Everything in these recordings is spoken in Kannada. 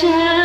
time.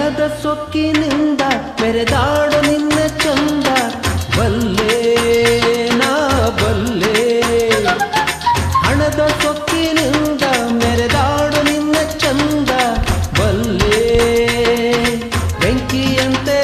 ಹಣದ ಸೊಕ್ಕಿನಿಂದ ಮೆರೆದಾಡು ನಿನ್ನ ಚಂದ. ಬಲ್ಲೆ ನಾ ಬಲ್ಲೆ. ಹಣದ ಸೊಕ್ಕಿನಿಂದ ಮೆರೆದಾಡು ನಿನ್ನ ಚಂದ. ಬಲ್ಲೆ ಬೆಂಕಿಯಂತೆ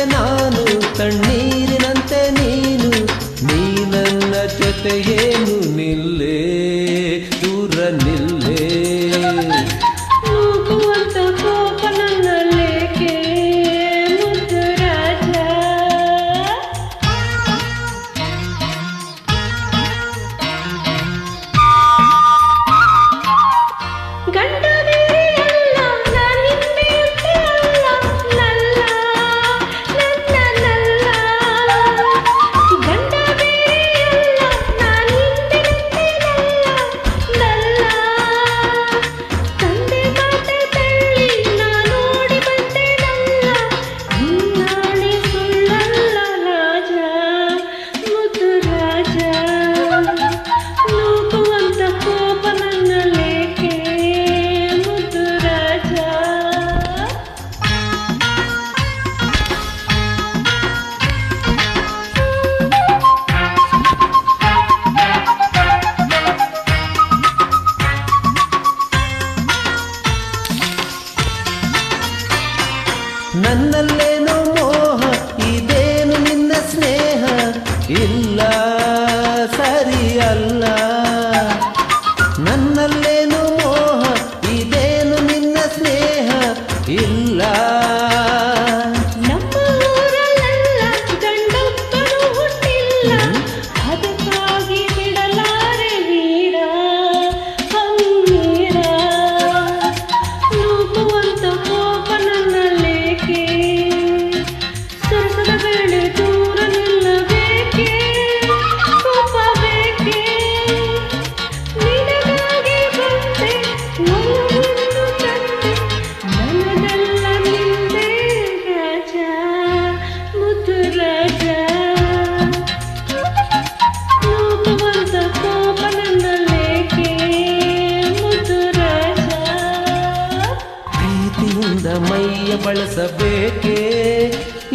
ಭಕ್ತಿಯಿಂದ ಮೈಯ ಬಳಸಬೇಕೇ?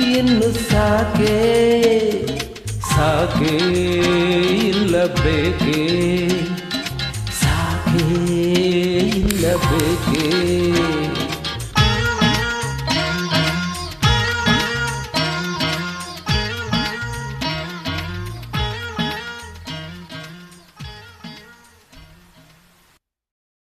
ಇನ್ನು ಸಾಕೆ? ಸಾಕೆ ಇಲ್ಲ ಸಾಕೇ ಸಾಕೆ